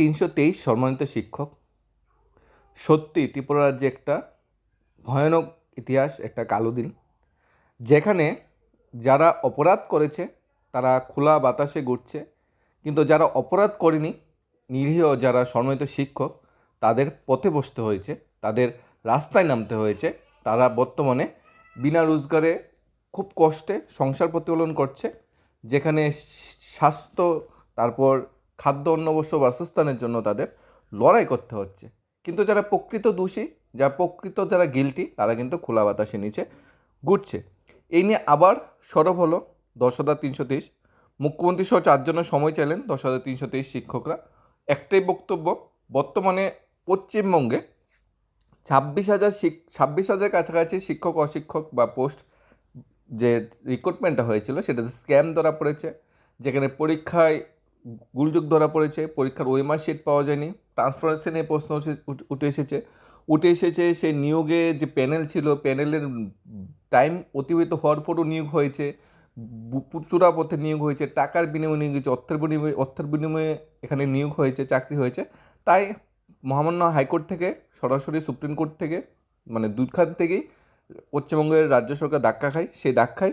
তিনশো তেইশ সম্মানিত শিক্ষক। সত্যি ত্রিপুরা রাজ্যে একটা ভয়ানক ইতিহাস, একটা কালো দিন, যেখানে যারা অপরাধ করেছে, তারা খোলা বাতাসে ঘুরছে। কিন্তু যারা অপরাধ করেনি, নিরীহ যারা সম্মানিত শিক্ষক, তাদের পথে বসতে হয়েছে, তাদের রাস্তায় নামতে হয়েছে। তারা বর্তমানে বিনা রোজগারে খুব কষ্টে সংসার প্রতিফলন করছে, যেখানে স্বাস্থ্য, তারপর খাদ্য অন্নবস্ত্র বাসস্থানের জন্য তাদের লড়াই করতে হচ্ছে। কিন্তু যারা প্রকৃত দোষী যারা প্রকৃত যারা গিলটি তারা কিন্তু খোলা বাতাসে নিচে ঘুরছে। এই নিয়ে আবার সরব হলো দশ হাজার তিনশো তেইশ। মুখ্যমন্ত্রী সহ চারজনের সময় চাইলেন দশ হাজার তিনশো তেইশ শিক্ষকরা। একটাই বক্তব্য, বর্তমানে পশ্চিমবঙ্গে ছাব্বিশ হাজার ছাব্বিশ হাজার কাছাকাছি শিক্ষক, অশিক্ষক বা পোস্ট যে রিক্রুটমেন্টটা হয়েছিল, সেটাতে স্ক্যাম ধরা পড়েছে। যেখানে পরীক্ষায় গুলযোগ ধরা পড়েছে, পরীক্ষার ওয়েমার শিট পাওয়া যায়নি। ট্রান্সপারেন্সি নিয়ে প্রশ্ন উঠে- এসেছে। উঠে এসেছে সেই নিয়োগে যে প্যানেল ছিল প্যানেলের টাইম অতিবাহিত হওয়ার পরও নিয়োগ হয়েছে চূড়া পথে নিয়োগ হয়েছে, টাকার বিনিময়ে নিয়োগ হয়েছে, অর্থের বিনিময়ে অর্থের বিনিময়ে এখানে নিয়োগ হয়েছে, চাকরি হয়েছে। তাই মহামান্য হাইকোর্ট থেকে, সরাসরি সুপ্রিম কোর্ট থেকে মানে দুখান থেকেই পশ্চিমবঙ্গের রাজ্য সরকার ধাক্কা খায়। সেই ধাক্কায়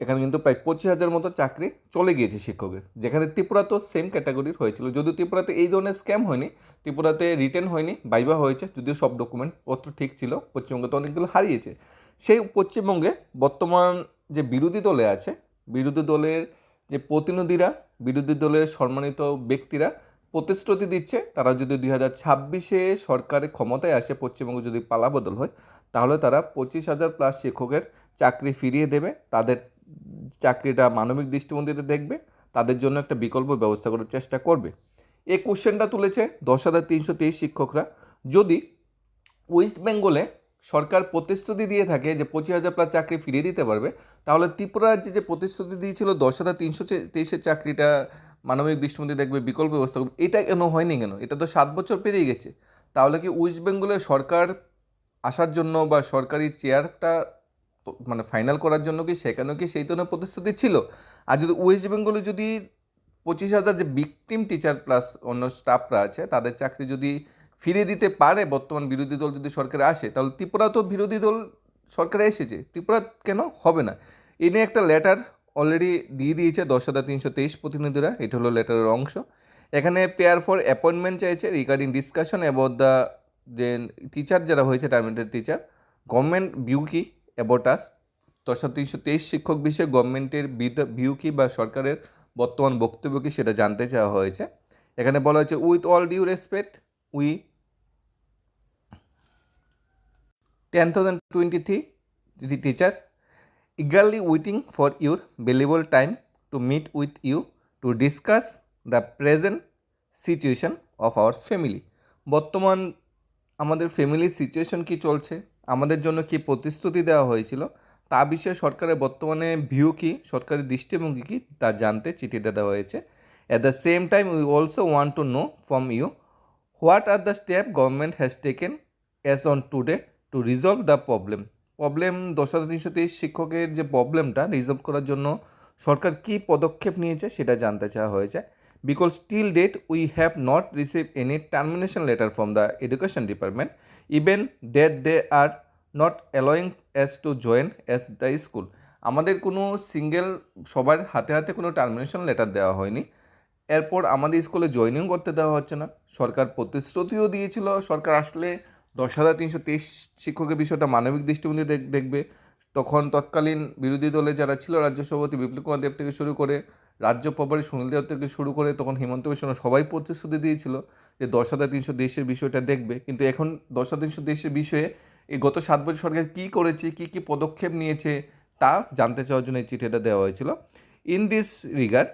এখানে কিন্তু প্রায় পঁচিশ হাজার মতো চাকরি চলে গিয়েছে শিক্ষকের। যেখানে ত্রিপুরাতেও সেম ক্যাটাগরির হয়েছিল। যদিও ত্রিপুরাতে এই ধরনের স্ক্যাম হয়নি, ত্রিপুরাতে রিটার্ন হয়নি বাইবা হয়েছে, যদিও সব ডকুমেন্ট পত্র ঠিক ছিল, পশ্চিমবঙ্গে তো অনেকগুলো হারিয়েছে। সেই পশ্চিমবঙ্গে বর্তমান যে বিরোধী দলে আছে, বিরোধী দলের যে প্রতিনিধিরা, বিরোধী দলের সম্মানিত ব্যক্তিরা প্রতিশ্রুতি দিচ্ছে, তারা যদি দুই হাজার ছাব্বিশে সরকারের ক্ষমতায় আসে, পশ্চিমবঙ্গে যদি পালাবদল হয়, তাহলে তারা পঁচিশ হাজার প্লাস শিক্ষকের চাকরি ফিরিয়ে দেবে, তাদের চাকরিটা মানবিক দৃষ্টিভঙ্গিতে দেখবে, তাদের জন্য একটা বিকল্প ব্যবস্থা করার চেষ্টা করবে। এই কোশ্চেনটা তুলেছে দশ হাজার তিনশো তেইশ শিক্ষকরা। যদি ওয়েস্ট বেঙ্গলে সরকার প্রতিশ্রুতি দিয়ে থাকে যে পঁচিশ হাজার প্লাস চাকরি ফিরিয়ে দিতে পারবে, তাহলে ত্রিপুরা রাজ্যে যে প্রতিশ্রুতি দিয়েছিল দশ হাজার তিনশো তেইশের চাকরিটা মানবিক দৃষ্টিভঙ্গি দেখবে, বিকল্প ব্যবস্থা করবে, এটা কেন হয়নি কেন? এটা তো সাত বছর পেরিয়ে গেছে। তাহলে কি ওয়েস্ট বেঙ্গলে সরকার আসার জন্য বা সরকারি চেয়ারটা মানে ফাইনাল করার জন্য কি সেখানেও কি সেই ধরনের প্রতিশ্রুতি ছিল? আর যদি ওয়েস্ট বেঙ্গলে যদি পঁচিশ হাজার যে বিকটিম টিচার প্লাস অন্য স্টাফরা আছে, তাদের চাকরি যদি ফিরিয়ে দিতে পারে, বর্তমান বিরোধী দল যদি সরকারে আসে, তাহলে ত্রিপুরা তো বিরোধী দল সরকারে এসেছে। ত্রিপুরা কেন? হবে না। এ নিয়ে একটা লেটার অলরেডি দিয়ে দিয়েছে দশ হাজার তিনশো তেইশ প্রতিনিধিরা। এটা হলো লেটারের অংশ। এখানে পেয়ার ফর অ্যাপয়েন্টমেন্ট চাইছে রিগার্ডিং ডিসকাশন অ্যাবাউট দ্য যে টিচার যারা হয়েছে টার্মিনেটেড টিচার গভর্নমেন্ট ভিউ কি? অ্যাবাউট আস দশ তিনশো তেইশ শিক্ষক বিষয়ে গভর্নমেন্টের ভিউ কি বা সরকারের বর্তমান বক্তব্য কি সেটা জানতে চাওয়া হয়েছে। এখানে বলা হয়েছে with all due respect we ten thousand twenty three teacher eagerly waiting for your valuable time to meet with you to discuss the present situation of our family. বর্তমান আমাদের ফ্যামিলির সিচুয়েশন কি চলছে? আমাদের জন্য কি প্রতিশ্রুতি দেওয়া হয়েছিল? তা বিষয়ে সরকারের বর্তমানে ভিউ কি? সরকারের দৃষ্টিভঙ্গি কি? তা জানতে চিঠিটা দেওয়া হয়েছে। At the same time we also want to know from you what are the step government has taken as on today to resolve the problem problem দশ হাজার শিক্ষকের যে প্রবলেমটা রিজলভ করার জন্য সরকার কী পদক্ষেপ নিয়েছে সেটা জানতে চাওয়া হয়েছে। Because still date we have not receive any termination letter from the education department even that they are not allowing us to join as the school আমাদের কোনো সিঙ্গেল সবার হাতে হাতে কোনো টার্মিনেশন লেটার দেওয়া হয়নি। এরপর আমাদের স্কুলে জয়েনিং করতে দেওয়া হচ্ছে না। সরকার প্রতিশ্রুতিও দিয়েছিল। সরকার আসলে দশ হাজার তিনশো তেইশ শিক্ষকের বিষয়টা মানবিক দৃষ্টিভঙ্গি দেখ- দেখবে। তখন তৎকালীন বিরোধী দলে যারা ছিল, রাজ্য সভাপতি বিপ্লব কুমার দেব থেকে শুরু করে রাজ্য প্রভারী সুনীল দেব থেকে শুরু করে তখন হিমন্ত বিশ্ব সবাই প্রতিশ্রুতি দিয়েছিল যে দশ হাজার তিনশো দেশের বিষয়টা দেখবে কিন্তু এখন দশ হাজার তিনশো দেশের বিষয়ে এই গত সাত বছর সরকার কী করেছে কী কী পদক্ষেপ নিয়েছে তা জানতে চাওয়ার জন্য এই চিঠিটা দেওয়া হয়েছিল in this regard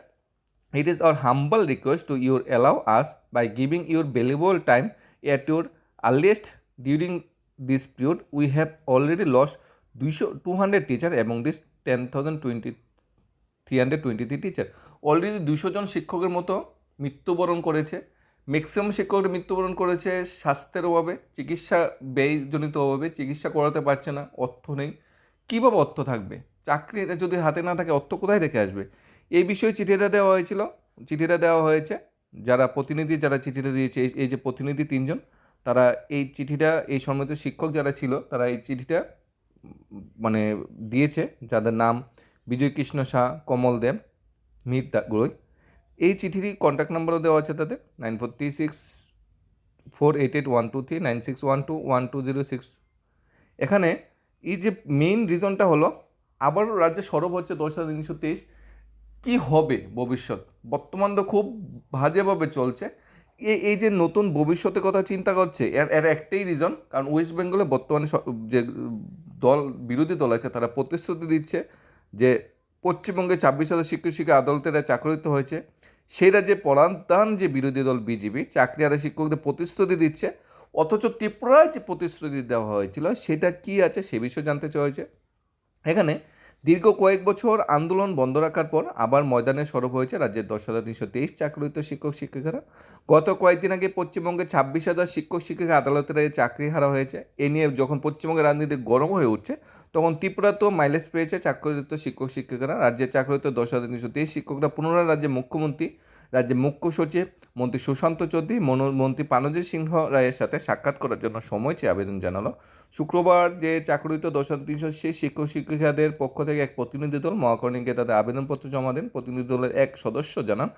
It is our humble request to you allow us by giving your valuable time at your earliest during this period. We have already lost 200 teachers among this 10,020 323 teacher already দুশো জন শিক্ষকের মতো মৃত্যুবরণ করেছে। Maximum শিক্ষকরা মৃত্যুবরণ করেছে স্বাস্থ্যের অভাবে, চিকিৎসা ব্যয়জনিত অভাবে, চিকিৎসা করাতে পারছে না, অর্থ নেই। কীভাবে অর্থ থাকবে? চাকরি যদি হাতে না থাকে, অর্থ কোথায় রেখে আসবে? এই বিষয়ে চিঠিটা দেওয়া হয়েছিল। চিঠিটা দেওয়া হয়েছে, যারা প্রতিনিধি, যারা চিঠিটা দিয়েছে, এই- এই যে প্রতিনিধি তিনজন, তারা এই চিঠিটা, এই সম্মিলিত শিক্ষক যারা ছিল, তারা এই চিঠিটা মানে দিয়েছে, যাদের নাম বিজয় কৃষ্ণ শাহ, কমল দেব মিত গ্রোই এই চিঠির কন্ট্যাক্ট নাম্বারও দেওয়া আছে তাদের nine four three six four eight eight one two three nine six one two one two zero six এখানে এই যে মেইন রিজনটা হলো আবার রাজ্যে সরব হচ্ছে দশ হাজার তিনশো তেইশ। কী হবে ভবিষ্যৎ? বর্তমান তো খুব বাজেভাবে চলছে। এই এই যে নতুন ভবিষ্যতের কথা চিন্তা করছে, এর এর একটাই রিজন কারণ ওয়েস্ট বেঙ্গলে বর্তমানে যে দল, বিরোধী দল আছে, তারা প্রতিশ্রুতি দিচ্ছে যে পশ্চিমবঙ্গে ছাব্বিশ হাজার শিক্ষক শিক্ষা আদালতেরা চাকরিত হয়েছে, সেই রাজ্যে পলান্তান যে বিরোধী দল বিজেপি, চাকরি হারা শিক্ষকদের প্রতিশ্রুতি দিচ্ছে, অথচ ত্রিপুরায় যে প্রতিশ্রুতি দেওয়া হয়েছিল, সেটা কি আছে সে বিষয়ে জানতে চাওয়া হয়েছে। এখানে দীর্ঘ কয়েক বছর আন্দোলন বন্ধ রাখার পর আবার ময়দানে সরব হয়েছে রাজ্যের দশ হাজার তিনশো তেইশ চাকরিত শিক্ষক শিক্ষিকারা। গত কয়েকদিন আগে পশ্চিমবঙ্গে ছাব্বিশ হাজার শিক্ষক শিক্ষিকা আদালতের চাকরি হারা হয়েছে। এ নিয়ে যখন পশ্চিমবঙ্গের রাজনীতি গরম হয়ে উঠছে, তখন ত্রিপুরাতেও মাইলেজ পেয়েছে চাকরিত শিক্ষক শিক্ষিকারা। রাজ্যের চাকরিত দশ হাজার তিনশো তেইশ শিক্ষকরা পুনরায় রাজ্যের মুখ্যমন্ত্রী রাজ্যের মুখ্য সচিব মন্ত্রী সুশান্ত চৌধুরী, মনো- মন্ত্রী পানজি সিংহ রায়ের সাথে সাক্ষাৎ করার জন্য সময় চেয়ে আবেদন জানালো। শুক্রবার যে চাকরিত দশ তিনশো সেই শিক্ষক শিক্ষিকাদের পক্ষ থেকে এক প্রতিনিধি দল মহাকর্ণীকে তাদের আবেদনপত্র জমা দেন। প্রতিনিধি দলের এক সদস্য জানান,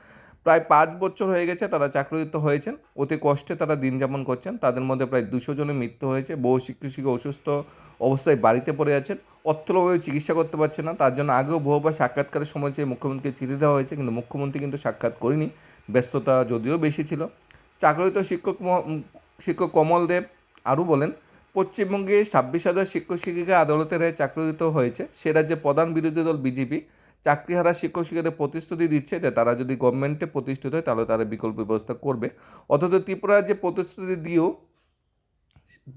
প্রায় পাঁচ বছর হয়ে গেছে তারা চাকরিত হয়েছেন। অতি কষ্টে তারা দিন যাপন করছেন। তাদের মধ্যে প্রায় দুশো জনের মৃত্যু হয়েছে। বহু শিক্ষক শিক্ষক অসুস্থ অবস্থায় বাড়িতে পড়ে আছেন। অর্থভাবে চিকিৎসা করতে পারছে না। তার জন্য আগেও বহুবার সাক্ষাৎকারের সময় চেয়ে মুখ্যমন্ত্রীকে চিঠি দেওয়া হয়েছে, কিন্তু মুখ্যমন্ত্রী কিন্তু সাক্ষাৎ করেনি। ব্যস্ততা যদিও বেশি ছিল। চাকরিত শিক্ষক শিক্ষক কমল দেব আরও বলেন, পশ্চিমবঙ্গে ছাব্বিশ হাজার শিক্ষক শিক্ষিকা আদালতের রায়ে চাকরিত হয়েছে। সে রাজ্যে প্রধান বিরোধী দল বিজেপি। চাকরিহারা শিক্ষক শিক্ষকদের প্রতিশ্রুতি দিচ্ছে যে তারা যদি গভর্নমেন্টে প্রতিষ্ঠিত হয়, তাহলে তারা বিকল্প ব্যবস্থা করবে। অথচ ত্রিপুরা যে প্রতিশ্রুতি দিয়েও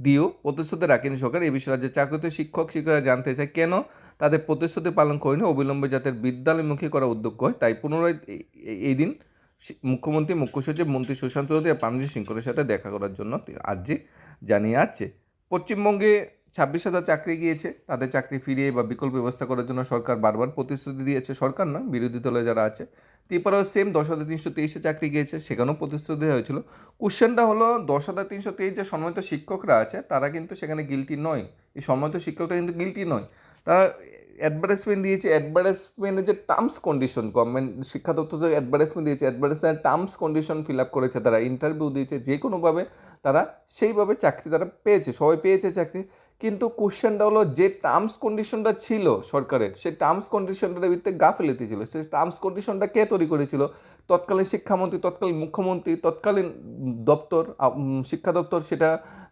দিয়েও প্রতিশ্রুতি রাখেনি সরকার। এ বিষয়ে রাজ্যের চাকরিতে শিক্ষক, শিক্ষকরা জানতে চায় কেন তাদের প্রতিশ্রুতি পালন করেনি অবিলম্বে যাতে বিদ্যালয়মুখী করা উদ্যোগ হয়। তাই পুনরায় এই- দিন মুখ্যমন্ত্রী, মুখ্য সচিব, মন্ত্রী সুশান্ত চৌধুরী পানজি সিংহের সাথে দেখা করার জন্য আজ জানিয়ে আছে। পশ্চিমবঙ্গে ছাব্বিশ হাজার চাকরি গিয়েছে, তাদের চাকরি ফিরিয়ে বা বিকল্প ব্যবস্থা করার জন্য সরকার বারবার প্রতিশ্রুতি দিয়েছে। সরকার না বিরোধী দলে যারা আছে, ত্রিপুরাও সেম দশ হাজার তিনশো তেইশে চাকরি গিয়েছে, সেখানেও প্রতিশ্রুতি দেওয়া হয়েছিল। কোশ্চেনটা হলো, দশ হাজার তিনশো তেইশ যে সম্মানিত শিক্ষকরা আছে, তারা কিন্তু সেখানে গিলটি নয়। এই সম্মানিত শিক্ষকরা কিন্তু গিলটি নয়। তারা অ্যাডভার্টাইজমেন্ট দিয়েছে অ্যাডভার্টাইজমেন্টের যে টার্মস কন্ডিশন গভর্নমেন্ট শিক্ষা দপ্তর যে অ্যাডভার্টাইজমেন্ট দিয়েছে advertisement terms condition fill up করেছে, তারা ইন্টারভিউ দিয়েছে, যে কোনোভাবে তারা সেইভাবে চাকরি তারা পেয়েছে, সবাই পেয়েছে চাকরি। কিন্তু কোশ্চেনটা হলো যে টার্মস কন্ডিশনটা ছিল সরকারের, সেই টার্মস কন্ডিশনটার ভিত্তিতে গাফিলতি ছিল, সেই টার্মস কন্ডিশনটা কে তৈরি করেছিল? তৎকালীন শিক্ষামন্ত্রী, তৎকালীন মুখ্যমন্ত্রী, তৎকালীন দপ্তর শিক্ষা দপ্তর, সেটা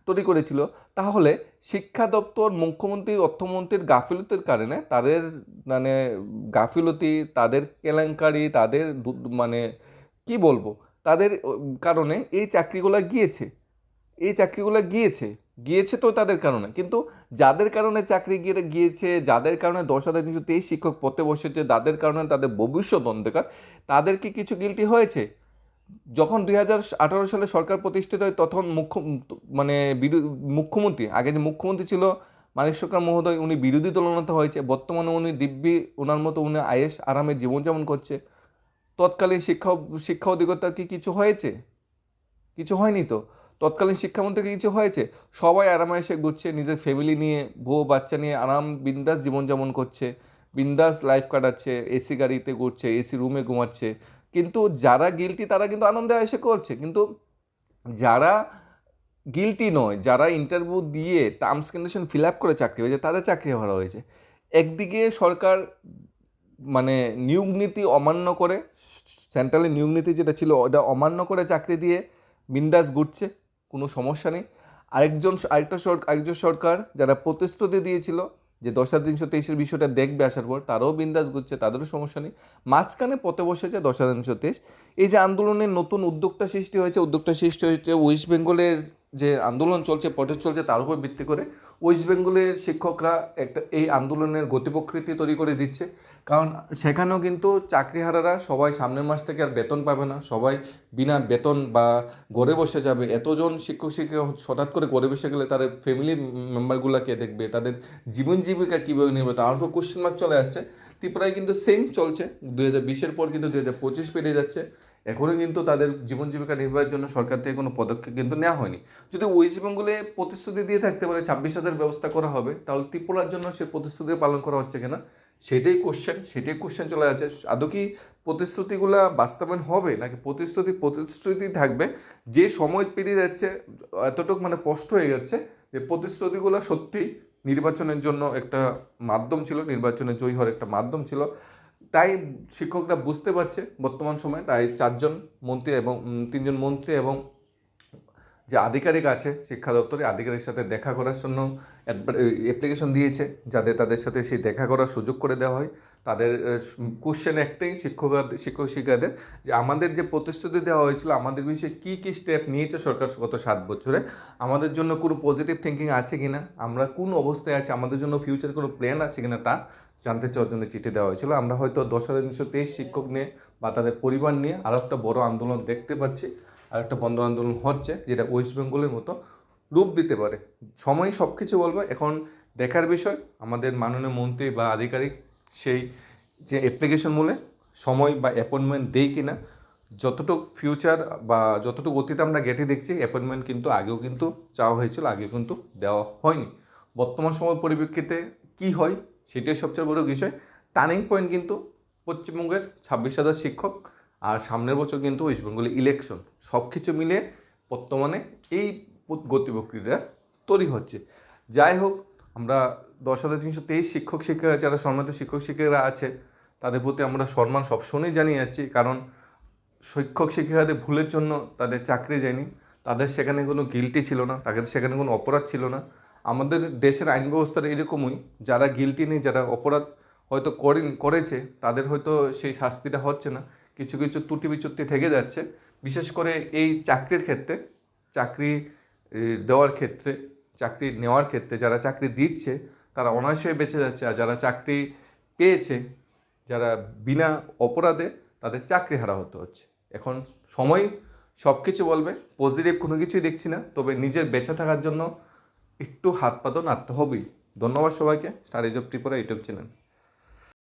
তৈরি করেছিল। তাহলে শিক্ষা দপ্তর, মুখ্যমন্ত্রী, অর্থমন্ত্রীর গাফিলতির কারণে তাদের মানে গাফিলতি, তাদের কেলেঙ্কারি, তাদের মানে কি বলব? তাদের কারণে এই চাকরিগুলো গিয়েছে। এই চাকরিগুলো গিয়েছে। গিয়েছে তো তাদের কারণে। কিন্তু যাদের কারণে চাকরি গিয়ে, গিয়েছে, যাদের কারণে দশ হাজার তিনশো তেইশ শিক্ষক পড়তে বসেছে যাদের কারণে তাদের ভবিষ্যৎ অন্ধকার, তাদের কি কিছু গিলটি হয়েছে? যখন দুই হাজার আঠারো সালে সরকার প্রতিষ্ঠিত হয়, তখন মুখ্য মানে মুখ্যমন্ত্রী, আগে যে মুখ্যমন্ত্রী ছিল মানিক সরকার মহোদয়, উনি বিরোধী দলনেতা হয়েছে। বর্তমানে উনি দিব্যি ওনার মতো উনি আয়েস আরামে জীবনযাপন করছে। তৎকালীন শিক্ষা শিক্ষা অধিকর্তার কি কিছু হয়েছে? কিছু হয়নি তো? তৎকালীন শিক্ষামন্ত্রীকে কিছু হয়েছে? সবাই আরামে এসে ঘুরছে, নিজের ফ্যামিলি নিয়ে, বউ, বাচ্চা নিয়ে আরাম বিন্দাস জীবনযাপন করছে, বিন্দাস লাইফ কাটাচ্ছে এসি গাড়িতে ঘুরছে এসি রুমে ঘুমাচ্ছে। কিন্তু যারা গিলটি তারা কিন্তু আনন্দে এসে করছে। কিন্তু যারা গিলটি নয়, যারা ইন্টারভিউ দিয়ে টার্মস কন্ডিশন ফিল আপ করে চাকরি হয়েছে তাদের চাকরি হারা হয়েছে। একদিকে সরকার মানে নিয়োগ নীতি অমান্য করে সেন্ট্রালের নিয়োগ নীতি যেটা ছিল, ওটা অমান্য করে চাকরি দিয়ে বিন্দাস ঘুরছে, কোনো সমস্যা নেই। আরেকজন, আরেকটা সরকার আরেকজন সরকার যারা প্রতিশ্রুতি দিয়েছিল যে দশ হাজার তিনশো তেইশের বিষয়টা দেখবে আসার পর, তারাও বিন্দাস ঘুরছে, তাদেরও সমস্যা নেই। মাঝখানে পথে বসেছে দশ হাজার তিনশো তেইশ এই যে আন্দোলনের নতুন উদ্যোক্তা সৃষ্টি হয়েছে, উদ্যোক্তা সৃষ্টি হয়েছে ওয়েস্ট বেঙ্গলের যে আন্দোলন চলছে প্রটেস্ট চলছে, তার উপর ভিত্তি করে ওয়েস্ট বেঙ্গলের শিক্ষকরা একটা এই আন্দোলনের গতি প্রকৃতি তৈরি করে দিচ্ছে। কারণ সেখানেও কিন্তু চাকরিহারারা সবাই সামনের মাস থেকে আর বেতন পাবে না। সবাই বিনা বেতন বা ঘরে বসে যাবে। এতজন শিক্ষক, শিক্ষিকা হঠাৎ করে ঘরে বসে গেলে তাদের ফ্যামিলি মেম্বারগুলোকে দেখবে, তাদের জীবন জীবিকা কীভাবে নেবে, তার উপর কোশ্চেন মার্ক চলে আসছে। ত্রিপুরায় কিন্তু সেম চলছে। দু হাজার বিশের পর কিন্তু দু হাজার পঁচিশ পেরিয়ে যাচ্ছে। এখনও কিন্তু তাদের জীবন জীবিকা নির্বাহের জন্য সরকার থেকে কোনো পদক্ষেপ কিন্তু নেওয়া হয়নি। যদি ওয়েস্ট বেঙ্গলে প্রতিশ্রুতি দিয়ে থাকতে পারে, ছাব্বিশ হাজার ব্যবস্থা করা হবে, তাহলে ত্রিপুরার জন্য সে প্রতিশ্রুতি পালন করা হচ্ছে কিনা? সেটাই কোশ্চেন সেটাই কোশ্চেন চলে যাচ্ছে। আদৌ কি প্রতিশ্রুতিগুলো বাস্তবায়ন হবে, নাকি প্রতিশ্রুতি প্রতিশ্রুতি থাকবে? যে সময় পেরিয়ে যাচ্ছে, এতটুকু মানে স্পষ্ট হয়ে যাচ্ছে যে প্রতিশ্রুতিগুলো সত্যি নির্বাচনের জন্য একটা মাধ্যম ছিল, নির্বাচনে জয়ী হওয়ার একটা মাধ্যম ছিল। তাই শিক্ষকরা বুঝতে পারছে বর্তমান সময়ে, তাই চারজন মন্ত্রী এবং তিনজন মন্ত্রী এবং যে আধিকারিক আছে শিক্ষা দপ্তরে, আধিকারিকের সাথে দেখা করার জন্য অ্যাপ্লিকেশন দিয়েছে যাতে তাদের সাথে সেই দেখা করার সুযোগ করে দেওয়া হয়। তাদের কোশ্চেন একটাই শিক্ষক শিক্ষক শিক্ষাদের যে আমাদের যে প্রতিশ্রুতি দেওয়া হয়েছিল, আমাদের বিষয়ে কী কী স্টেপ নিয়েছে সরকার গত সাত বছরে? আমাদের জন্য কোনো পজিটিভ থিঙ্কিং আছে কি না আমরা কোন অবস্থায় আছি? আমাদের জন্য ফিউচার কোনো প্ল্যান আছে কি না তা জানতে চাওয়ার জন্য চিঠি দেওয়া হয়েছিল। আমরা হয়তো দশ হাজার তিনশো তেইশ শিক্ষক নিয়ে বা তাদের পরিবার নিয়ে আরও একটা বড় আন্দোলন দেখতে পাচ্ছি, আর একটা বন্ধ আন্দোলন হচ্ছে, যেটা ওয়েস্ট বেঙ্গলের মতো রূপ দিতে পারে। সময় সব কিছু বলব। এখন দেখার বিষয়, আমাদের মাননীয় মন্ত্রী বা আধিকারিক সেই যে অ্যাপ্লিকেশন মূলে সময় বা অ্যাপয়েন্টমেন্ট দেই কিনা, যতটুকু ফিউচার বা যতটুকু অতীত আমরা গেটে দেখছি অ্যাপয়েন্টমেন্ট কিন্তু আগেও কিন্তু চাওয়া হয়েছিল, আগেও কিন্তু দেওয়া হয়নি। বর্তমান সময় পরিপ্রেক্ষিতে কি হয়, সেটাই সবচেয়ে বড় বিষয়। টার্নিং পয়েন্ট কিন্তু পশ্চিমবঙ্গের ছাব্বিশ হাজার শিক্ষক আর সামনের বছর কিন্তু ওয়েস্ট বেঙ্গলে ইলেকশন সব কিছু মিলে বর্তমানে এই গতি প্রক্রিয়া তৈরি হচ্ছে। যাই হোক, আমরা দশ হাজার তিনশো তেইশ শিক্ষক শিক্ষিকা যারা সম্মানিত শিক্ষক শিক্ষিকারা আছে, তাদের প্রতি আমরা সম্মান সবসময় জানিয়ে যাচ্ছি, কারণ শিক্ষক শিক্ষিকাদের ভুলের জন্য তাদের চাকরি যায়নি। তাদের সেখানে কোনো গিলটি ছিল না, তাদের সেখানে কোনো অপরাধ ছিল না। আমাদের দেশের আইন ব্যবস্থার এরকমই, যারা গিলটি নেই, যারা অপরাধ হয়তো করেন, করেছে, তাদের হয়তো সেই শাস্তিটা হচ্ছে না। কিছু কিছু ত্রুটি বিচ্যুতি থেকে যাচ্ছে। বিশেষ করে এই চাকরির ক্ষেত্রে, চাকরি দেওয়ার ক্ষেত্রে, চাকরি নেওয়ার ক্ষেত্রে যারা চাকরি দিচ্ছে তারা অনায়াসে বেঁচে যাচ্ছে। আর যারা চাকরি পেয়েছে, যারা বিনা অপরাধে তাদের চাকরি হারা হতে হচ্ছে। এখন সময় সব কিছু বলবে, পজিটিভ কোনো কিছুই দেখছি না, তবে নিজের বেঁচে থাকার জন্য একটু হাত পাতো নাড়তে হবেই। ধন্যবাদ সবাইকে। Studies of Tripura YouTube channel.